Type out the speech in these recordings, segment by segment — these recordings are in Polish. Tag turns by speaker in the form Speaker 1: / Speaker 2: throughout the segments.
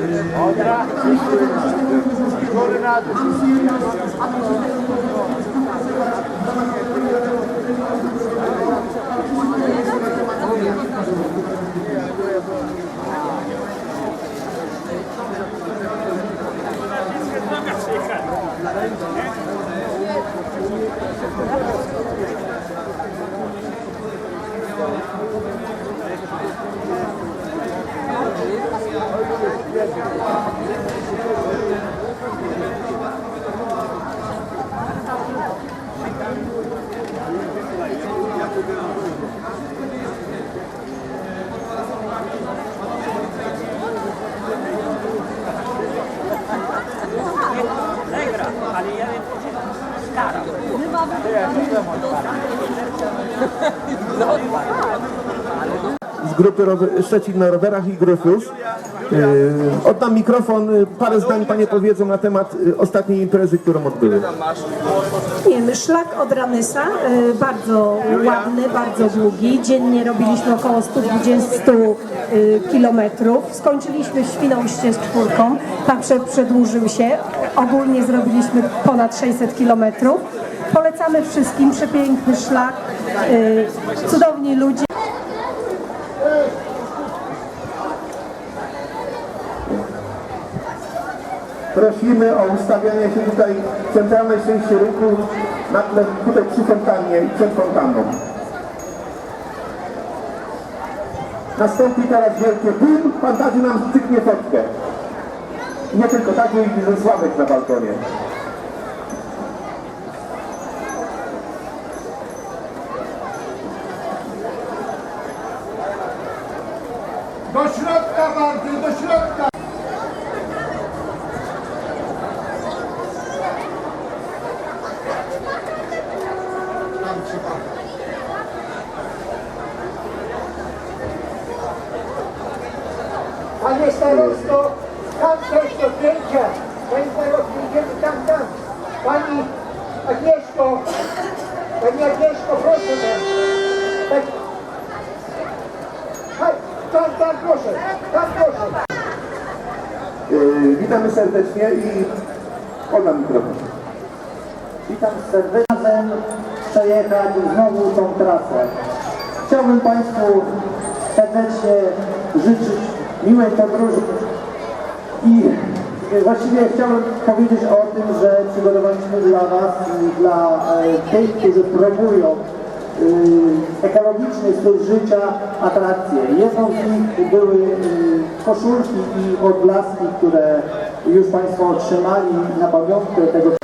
Speaker 1: Olha, coordenado. Thank you. Thank you. Z grupy Szczecin na rowerach i Gryfus. Yy, oddam mikrofon, yy, parę zdań Panie powiedzą na temat yy, ostatniej imprezy, którą odbyły.
Speaker 2: Wiemy, szlak od Ramysa, y, bardzo ładny, bardzo długi. Dziennie robiliśmy około 120 y, kilometrów. Skończyliśmy Świnoujście z czwórką. Także przedłużył się. Ogólnie zrobiliśmy ponad 600 kilometrów. Polecamy wszystkim, przepiękny szlak, cudowni ludzie.
Speaker 1: Prosimy o ustawianie się tutaj w centralnej części rynku, na tle, tutaj przy fontannie i przed fontanną. Nastąpi teraz wielkie bum, pan Tadzie nam styknie fotkę. Nie tylko tak, i Sławek na balkonie.
Speaker 3: Do środka bardziej, do środka!
Speaker 4: Panie starosto, tam coś do zdjęcia. Panie starosto, idziemy tam, tam. Pani Agnieszko, Pani Agnieszko, proszę tam. Tak. Hej, tam, tam proszę, tam proszę.
Speaker 1: Yy, witamy serdecznie i oddam mikrofon.
Speaker 5: Witam serdecznie. Przejechać znowu tą trasę. Chciałbym Państwu serdecznie życzyć miłej podróży i właściwie chciałbym powiedzieć o tym, że przygotowaliśmy dla Was i dla e, tych, którzy próbują y, ekologiczny styl życia, atrakcje. Jedną z nich były y, koszulki i odblaski, które już Państwo otrzymali na pamiątkę tego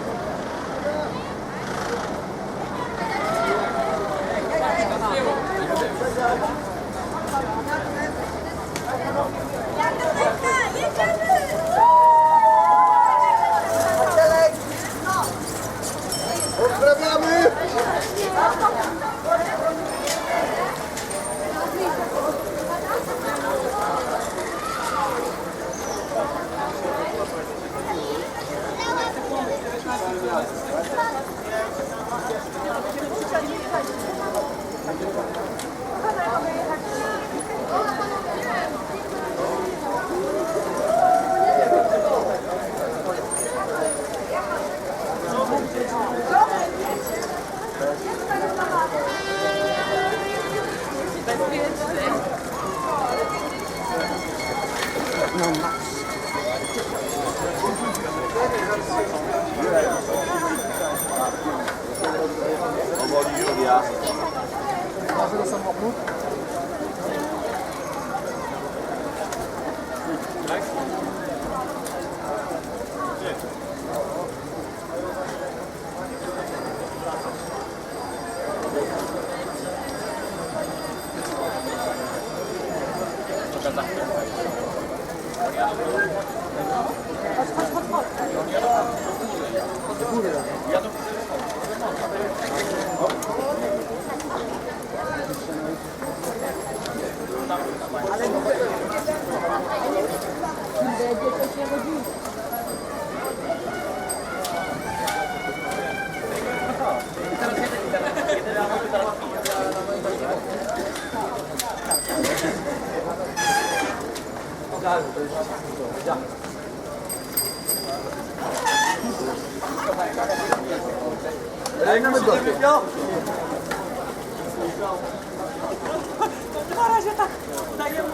Speaker 3: Thank
Speaker 6: you. Ogarnę, to jest... Dajmy go. To na razie tak dajemy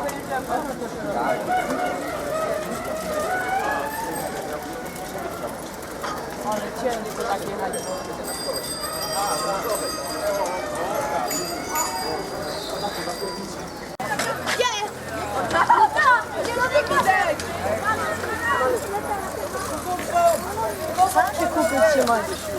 Speaker 6: Ale ciężko tak jechać. 먹어야지.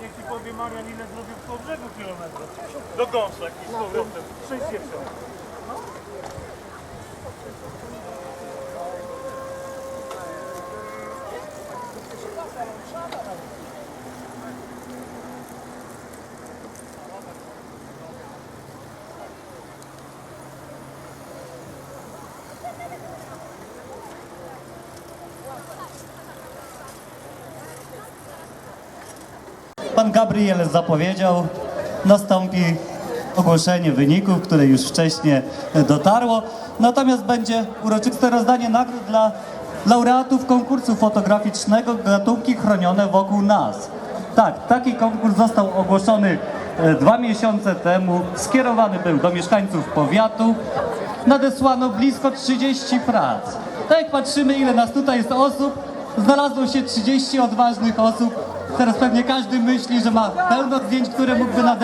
Speaker 7: Niech ci powie Marian, ile zrobił kilometrów. Do gąsek i z powrotem. 60.
Speaker 8: Pan Gabriel zapowiedział, nastąpi ogłoszenie wyników, które już wcześniej dotarło. Natomiast będzie uroczyste rozdanie nagród dla laureatów konkursu fotograficznego gatunki chronione wokół nas. Tak, taki konkurs został ogłoszony e, dwa miesiące temu. Skierowany był do mieszkańców powiatu. Nadesłano blisko 30 prac. Tak jak patrzymy, ile nas tutaj jest osób, znalazło się 30 odważnych osób. Teraz pewnie każdy myśli, że ma pełno zdjęć, które mógłby nadesłać.